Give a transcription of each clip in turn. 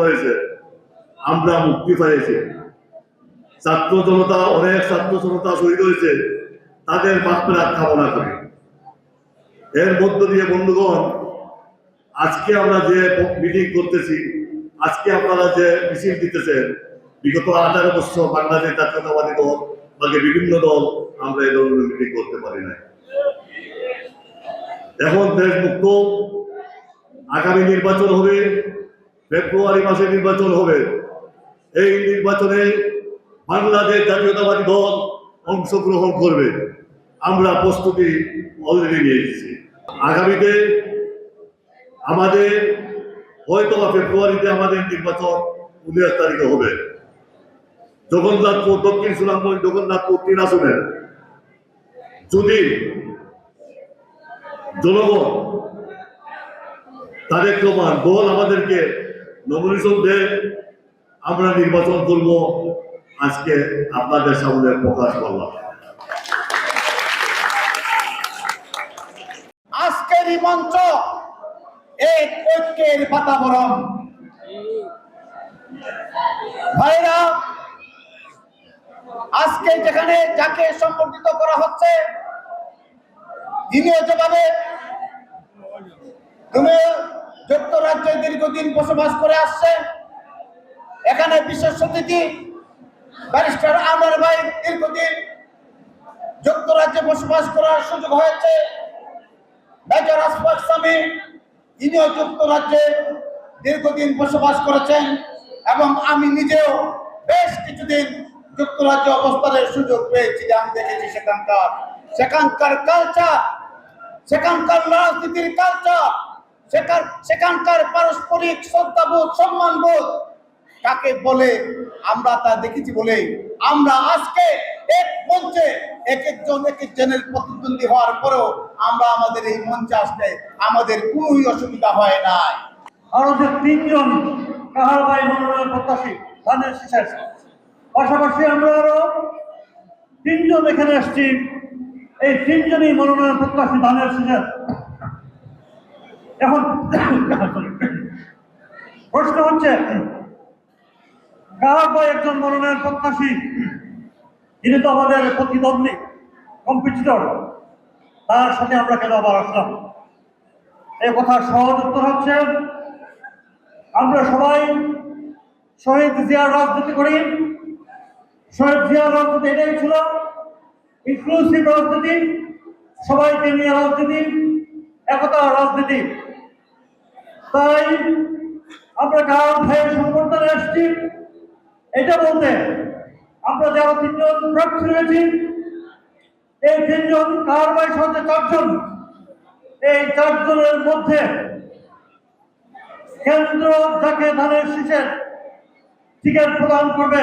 হয়েছে। আমরা মুক্তি পেয়েছি ছাত্র জনতা, অনেক ছাত্র জনতা শহীদ হয়েছে। তাদের মাত্রা কামনা করি এর মধ্য দিয়ে বন্ধুগণ, আজকে আমরা যে মিটিং করতেছি, আজকে আপনারা যে মিছিল দিতেছেন বিগত আঠারো বছর বাংলাদেশ জাতীয়তাবাদী দল বাকি বিভিন্ন দল আমরা এই ধরনের মিটিং করতে পারি না এখন দেশ মুক্ত আগামী নির্বাচন হবে, ফেব্রুয়ারি মাসে নির্বাচন হবে। এই নির্বাচনে বাংলাদেশ জাতীয়তাবাদী দল অংশগ্রহণ করবে। আমরা প্রস্তুতি অলরেডি নিয়ে নিয়েছি। আগামীতে আমাদের হয়তো বা ফেব্রুয়ারিতে আমাদের নির্বাচন উনিশ তারিখে হবে। জগন্নাথপুর, দক্ষিণ সুনামগঞ্জ, জগন্নাথপুর তিন আসনের। যদি জনগণ তারেক রহমান দল আমাদেরকে নমিনেশন দেয় আমরা নির্বাচন করব। আজকে আপনাদের সামনে প্রকাশ করলাম। আজকের এই মঞ্চ, এই ঐক্যের বাতাবরণ। ভাইরা, আজকে যেখানে যাকে সম্বর্ধিত করা হচ্ছে যিনিও যেভাবে তুমি যুক্তরাজ্যে দীর্ঘদিন বসবাস করে আসছে। এখানে বিশেষ অতিথি, ব্যারিস্টার আমার ভাই দীর্ঘদিন যুক্তরাজ্যে বসবাস করার সুযোগ হয়েছে। মেজর আসফাক স্বামী তিনিও যুক্তরাজ্যে দীর্ঘদিন বসবাস করেছেন এবং আমি নিজেও বেশ কিছুদিন যুক্তরাজ্যে অবস্থানের সুযোগ পেয়েছি আমি দেখেছি সেখানকার সেখানকার কালচার সেখানকার রাজনীতির কালচার সেখানকার পারস্পরিক শ্রদ্ধাবোধ, সম্মানবোধ তাকে বলে? আমরা তা দেখেছি বলে আমরা আজকে এক মঞ্চে এক একজন এক একজনের প্রতিদ্বন্দ্বী হওয়ার পরেও আমরা আমাদের এই মঞ্চে আসতে আমাদের কোনোই অসুবিধা হয় নাই। যে তিনজন কাহারবাই মনোনয়ন প্রত্যাশী ধানের শীষের পাশাপাশি আমরা আরও তিনজন এখানে আসছি। এই তিনজনই মনোনয়ন প্রত্যাশী ধানের শীষের এখন প্রশ্ন হচ্ছে কাহারবাই একজন মনোনয়ন প্রত্যাশী? তিনি তো আমাদের প্রতিদ্বন্দ্বী কম্পিটিটর তার সাথে আমরা কেন আবার আসলাম? এই কথার সহজ উত্তর হচ্ছে, আমরা সবাই শহীদ জিয়ার রাজনীতি করি। শহীদ জিয়ার রাজনীতি এটাই ছিল ইনক্লুসিভ রাজনীতি, সবাইকে নিয়ে রাজনীতি। একতা রাজনীতি। তাই আমরা গাঁও ভাইয়ের সংবর্ধনে আসছি এটা বলতে আমরা যারা তিনজন প্রার্থী রয়েছি, এই তিনজন কার ভাই সাথে চারজন? এই চারজনের মধ্যে কেন্দ্র যাকে ধানের শীষের টিকিট প্রদান করবে,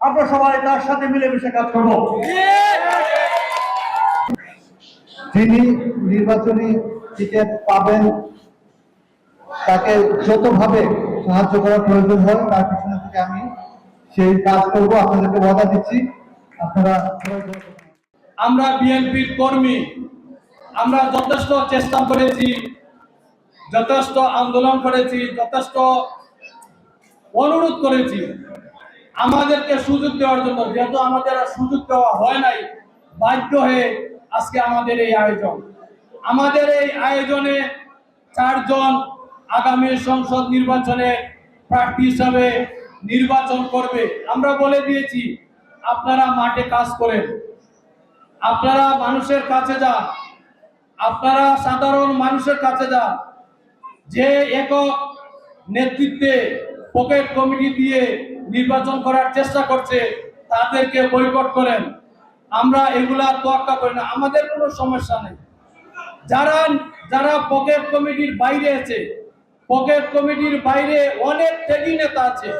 আমরা সবাই তার সাথে মিলেমিশে কাজ করব। যিনি নির্বাচনী টিকিট পাবেন, তাকে যতভাবে সাহায্য করার প্রয়োজন হয়, তার পিছনে থেকে আমি সেই কাজ করব, আপনাদেরকে ওয়াদা দিচ্ছি আপনারা। আমরা বিএনপির কর্মী, আমরা যথেষ্ট চেষ্টা করেছি, যথেষ্ট আন্দোলন করেছি, যথেষ্ট অনুরোধ করেছি আমাদেরকে সুযোগ দেওয়ার জন্য, যেহেতু আমাদের সুযোগ দেওয়া হয় নাই, বাধ্য হয়ে আজকে আমাদের এই আয়োজন। আমাদের এই আয়োজনে চারজন আগামী সংসদ নির্বাচনে প্রার্থী হিসাবে নির্বাচন করবে। আমরা বলে দিয়েছি, আপনারা মাঠে কাজ করেন। আপনারা মানুষের কাছে যান। আপনারা সাধারণ মানুষের কাছে যান। যে একক নেতৃত্বে পকেট কমিটি দিয়ে নির্বাচন করার চেষ্টা করছে, তাদেরকে বয়কট করেন। আমরা এগুলা তোয়াক্কা করি না। আমাদের কোনো সমস্যা নেই। যারা যারা পকেট কমিটির বাইরে আছে, পকেট কমিটির বাইরে অনেক ত্যাগী নেতা আছে,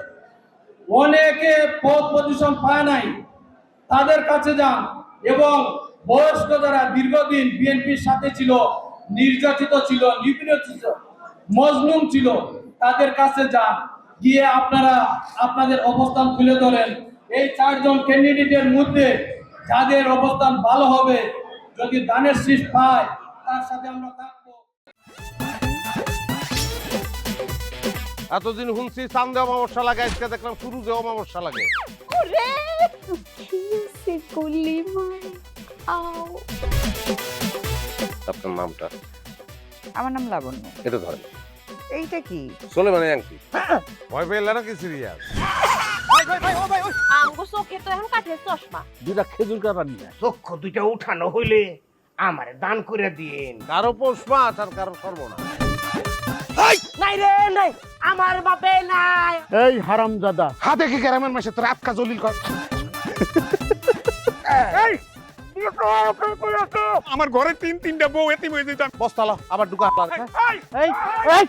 অনেকে পদ পজিশন পায় নাই, তাদের কাছে যান এবং বয়স্ক যারা দীর্ঘদিন বিএনপির সাথে ছিল, নির্যাতিত ছিল, নিপীড়িত মজলুম ছিল, তাদের কাছে যান। গিয়ে আপনারা, আপনাদের অবস্থান তুলে ধরেন। এই চারজন ক্যান্ডিডেটের মধ্যে যাদের অবস্থান ভালো হবে যদি দানের শীষ পায় তার সাথে আমরা থাকব। এতদিন শুনছি চান্দে অমাবস্যা লাগে আজকে দেখলাম শুরুতে অমাবস্যা লাগে। ওরে কি সে গুলি মার। আও। আপনার নামটা? আমার নাম লাবণ্য। এটা ধরেন। এইটা কি? চলে মানে আংটি ভয় পেলে নাকি সিরিয়াস? আঙ্গু চোখে তো এখন কাঠের চশমা। দুটা খেজুর কাটা নিয়ে। চক্ষু দুইটা উঠানো হইলে আমারে দান করে দিন কারও পৌষ মাস আর কারও সর্বনা নাই রে নাই আমার বাপে নাই। এই হারামজাদা হাতে কি গ্রামের মাসে তোর আটকা জলিল কর? আমার ঘরে তিন তিনটা বউ এতিম হয়ে যেতাম। বস্তালা আবার ঢুকা। এই। এই।